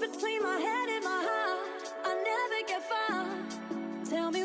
Between my head and my heart, I never get far. Tell me,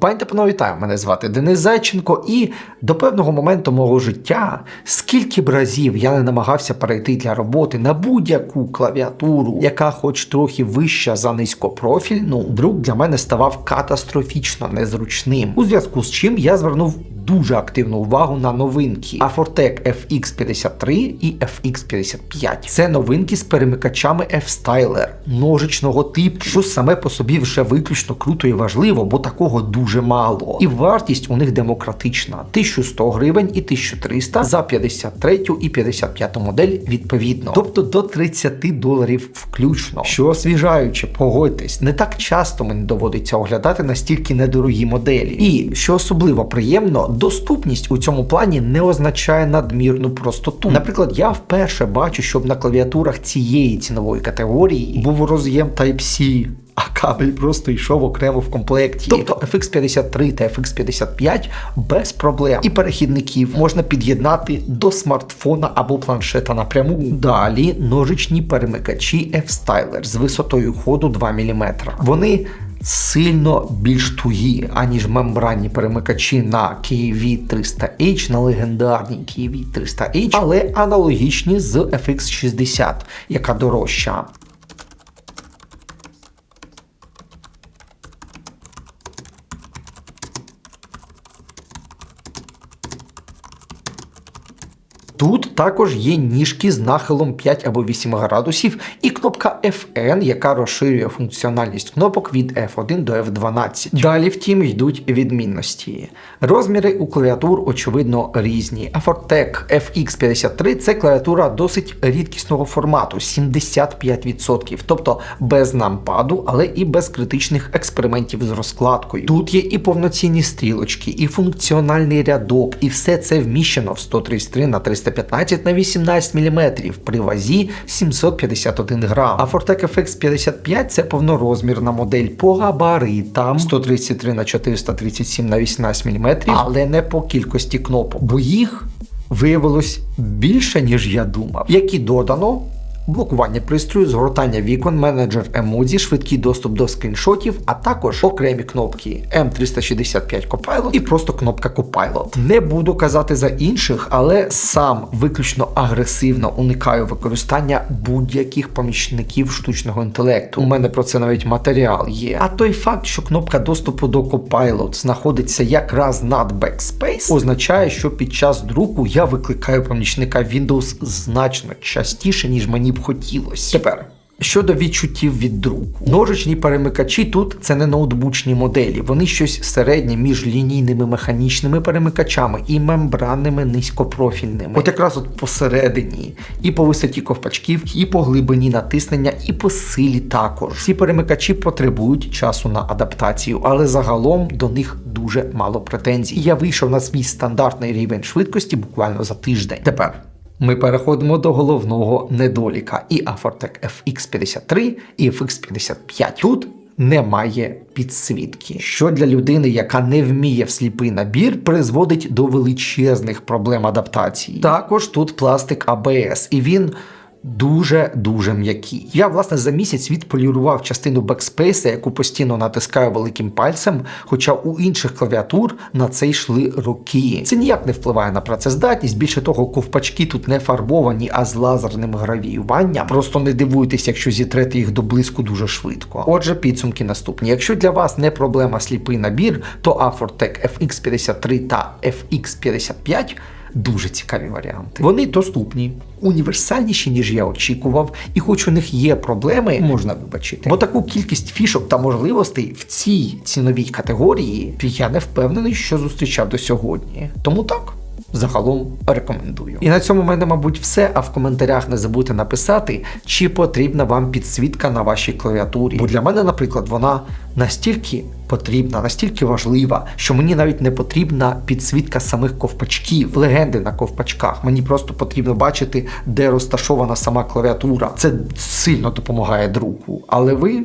Пані та вітаю, мене звати Денис Зайченко, і до певного моменту мого життя, скільки б разів я не намагався перейти для роботи на будь-яку клавіатуру, яка хоч трохи вища за низькопрофільну, друк для мене ставав катастрофічно незручним. У зв'язку з чим я звернув дуже активну увагу на новинки Afortec FX53 і FX55. Це новинки з перемикачами F-Styler ножичного типу, що саме по собі вже виключно круто і важливо, бо такого дуже мало. І вартість у них демократична: 1100 гривень і 1300 за 53 і 55 модель відповідно. Тобто до 30 доларів включно. Що освіжаюче, погодьтесь, не так часто мені доводиться оглядати настільки недорогі моделі. І що особливо приємно, доступність у цьому плані не означає надмірну простоту. Наприклад, я вперше бачу, щоб на клавіатурах цієї цінової категорії був роз'єм Type-C. А кабель просто йшов окремо в комплекті. Тобто FX53 та FX55 без проблем. І перехідників можна під'єднати до смартфона або планшета напряму. Далі ножичні перемикачі F-Styler з висотою ходу 2 мм. Вони сильно більш тугі, аніж мембранні перемикачі на KV 300H, на легендарній KV 300H, але аналогічні з FX60, яка дорожча. Тут також є ніжки з нахилом 5 або 8 градусів і кнопка FN, яка розширює функціональність кнопок від F1 до F12. Далі, втім, йдуть відмінності. Розміри у клавіатур, очевидно, різні. Afortec FX53 це клавіатура досить рідкісного формату 75%, тобто без нампаду, але і без критичних експериментів з розкладкою. Тут є і повноцінні стрілочки, і функціональний рядок, і все це вміщено в 133 на 315 на 18 мм при вазі 751 грам. А Fortec FX 55 це повнорозмірна модель по габаритам 133 на 437 на 18 мм, але не по кількості кнопок, бо їх виявилось більше, ніж я думав, які додано. Блокування пристрою, згортання вікон, менеджер емодзі, швидкий доступ до скріншотів, а також окремі кнопки M365 Copilot і просто кнопка Copilot. Не буду казати за інших, але сам виключно агресивно уникаю використання будь-яких помічників штучного інтелекту. У мене про це навіть матеріал є. А той факт, що кнопка доступу до Copilot знаходиться якраз над Backspace, означає, що під час друку я викликаю помічника Windows значно частіше, ніж мені б хотілося. Тепер. Щодо відчуттів від друку, ножичні перемикачі тут це не ноутбучні моделі, вони щось середнє між лінійними механічними перемикачами і мембранними низькопрофільними. От якраз от посередині, і по висоті ковпачків, і по глибині натиснення, і по силі також. Ці перемикачі потребують часу на адаптацію, але загалом до них дуже мало претензій. Я вийшов на свій стандартний рівень швидкості буквально за тиждень. Тепер. Ми переходимо до головного недоліка і Afortec FX53 і FX55. Тут немає підсвітки, що для людини, яка не вміє в сліпий набір, призводить до величезних проблем адаптації. Також тут пластик ABS, і він. Дуже дуже м'який. Я власне за місяць відполірував частину бекспейса, яку постійно натискаю великим пальцем, хоча у інших клавіатур на це йшли роки. Це ніяк не впливає на працездатність. Більше того, ковпачки тут не фарбовані, а з лазерним гравіюванням. Просто не дивуйтесь, якщо зітрете їх до блиску дуже швидко. Отже, підсумки наступні. Якщо для вас не проблема сліпий набір, то Afortec FX53 та FX55 Дуже цікаві варіанти. Вони доступні, універсальніші, ніж я очікував, і хоч у них є проблеми, можна вибачити. Бо таку кількість фішок та можливостей в цій ціновій категорії я не впевнений, що зустрічав до сьогодні. Тому так. Загалом рекомендую. І на цьому в мене, мабуть, все. А в коментарях не забудьте написати, чи потрібна вам підсвітка на вашій клавіатурі. Бо для мене, наприклад, вона настільки потрібна, настільки важлива, що мені навіть не потрібна підсвітка самих ковпачків, легенди на ковпачках. Мені просто потрібно бачити, де розташована сама клавіатура. Це сильно допомагає друку. Але ви